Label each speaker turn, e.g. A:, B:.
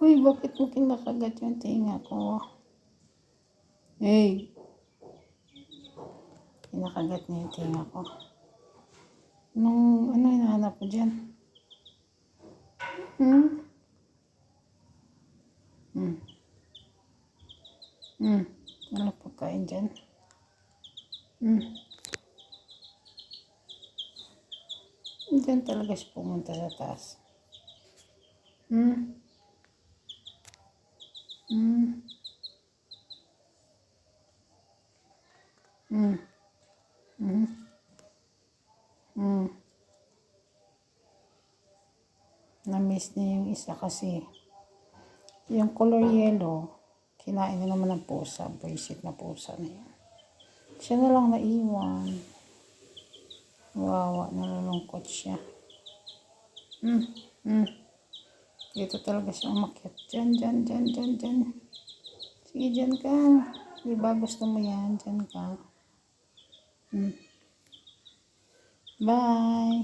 A: Uy, bakit mo kinakagat yung tinga ko? Hey! Kinakagat niya yung tinga ko. Anong, ano hinahanap ko dyan? Hmm? Hmm. Hmm. Wala pagkain dyan. Hmm. Diyan talaga siya pumunta sa taas. Hmm. Hmm. Hmm. Hmm. Na-miss niya yung isa kasi yung color yellow, kinain na naman ng pusa, basic na pusa na yun. Siya na lang naiwan. Wawa, nalulungkot siya. Hmm, hmm. Dito talaga siya umakyat. Diyan, diyan, diyan, diyan, diyan. Sige, diyan ka. Di ba gusto mo yan? Diyan ka. Hmm. Bye.